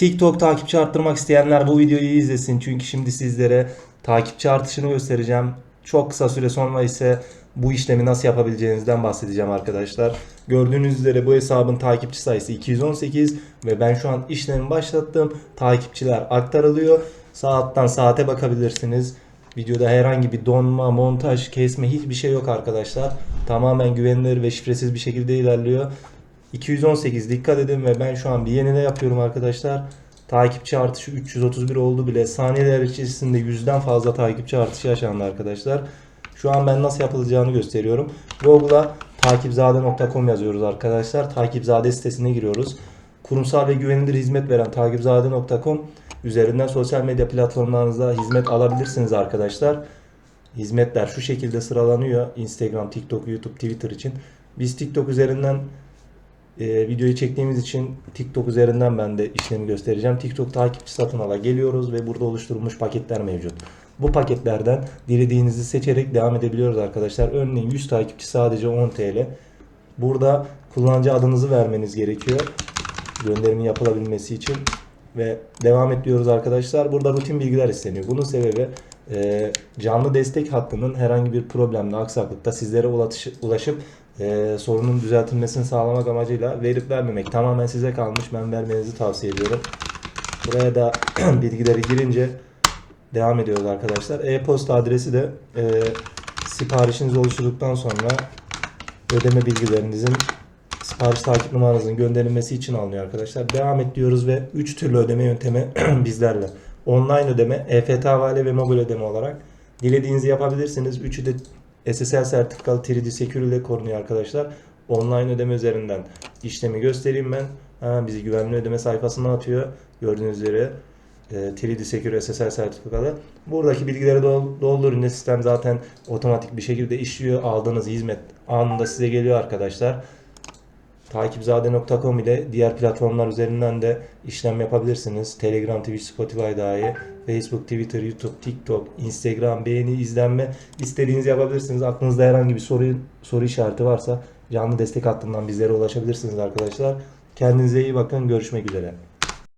TikTok takipçi arttırmak isteyenler bu videoyu izlesin. Çünkü şimdi sizlere takipçi artışını göstereceğim. Çok kısa süre sonra ise bu işlemi nasıl yapabileceğinizden bahsedeceğim arkadaşlar. Gördüğünüz üzere bu hesabın takipçi sayısı 218 ve ben şu an işlemi başlattım. Takipçiler aktarılıyor. Saattan saate bakabilirsiniz. Videoda herhangi bir donma, montaj, kesme hiçbir şey yok arkadaşlar. Tamamen güvenilir ve şifresiz bir şekilde ilerliyor. 218 dikkat edin ve ben şu an bir yenile yapıyorum arkadaşlar. Takipçi artışı 331 oldu bile. Saniyeler içerisinde yüzden fazla takipçi artışı yaşandı arkadaşlar. Şu an ben nasıl yapılacağını gösteriyorum. Google'a takipzade.com yazıyoruz arkadaşlar. Takipzade sitesine giriyoruz. Kurumsal ve güvenilir hizmet veren takipzade.com üzerinden sosyal medya platformlarınızda hizmet alabilirsiniz arkadaşlar. Hizmetler şu şekilde sıralanıyor. Instagram, TikTok, YouTube, Twitter için. Biz TikTok üzerinden e, videoyu çektiğimiz için TikTok üzerinden ben de işlemi göstereceğim. TikTok takipçi satın ala geliyoruz ve burada oluşturulmuş paketler mevcut. Bu paketlerden dilediğinizi seçerek devam edebiliyoruz arkadaşlar. Örneğin 100 takipçi sadece 10 TL. Burada kullanıcı adınızı vermeniz gerekiyor. Gönderimin yapılabilmesi için ve devam et diyoruz arkadaşlar. Burada rutin bilgiler isteniyor. Bunun sebebi e, canlı destek hattının herhangi bir problemde, aksaklıkta sizlere ulaşıp e, sorunun düzeltilmesini sağlamak amacıyla verip vermemek tamamen size kalmış. Ben vermenizi tavsiye ediyorum. Buraya da bilgileri girince devam ediyoruz arkadaşlar. E-posta adresi de e, siparişiniz oluşturduktan sonra ödeme bilgilerinizin sipariş takip numaranızın gönderilmesi için alınıyor arkadaşlar. Devam et diyoruz ve 3 türlü ödeme yöntemi bizlerle. Online ödeme, EFT havale ve mobil ödeme olarak dilediğinizi yapabilirsiniz. Üçü de SSL sertifikalı 3D Secure ile korunuyor arkadaşlar. Online ödeme üzerinden işlemi göstereyim ben. Hemen bizi güvenli ödeme sayfasına atıyor. Gördüğünüz üzere e, 3D Secure SSL sertifikalı. Buradaki bilgileri dol- doldurun. Sistem zaten otomatik bir şekilde işliyor. Aldığınız hizmet anında size geliyor arkadaşlar. Takipzade.com ile diğer platformlar üzerinden de işlem yapabilirsiniz. Telegram, Twitch, Spotify dahi, Facebook, Twitter, YouTube, TikTok, Instagram, beğeni, izlenme istediğinizi yapabilirsiniz. Aklınızda herhangi bir soru soru işareti varsa canlı destek hattından bizlere ulaşabilirsiniz arkadaşlar. Kendinize iyi bakın. Görüşmek üzere.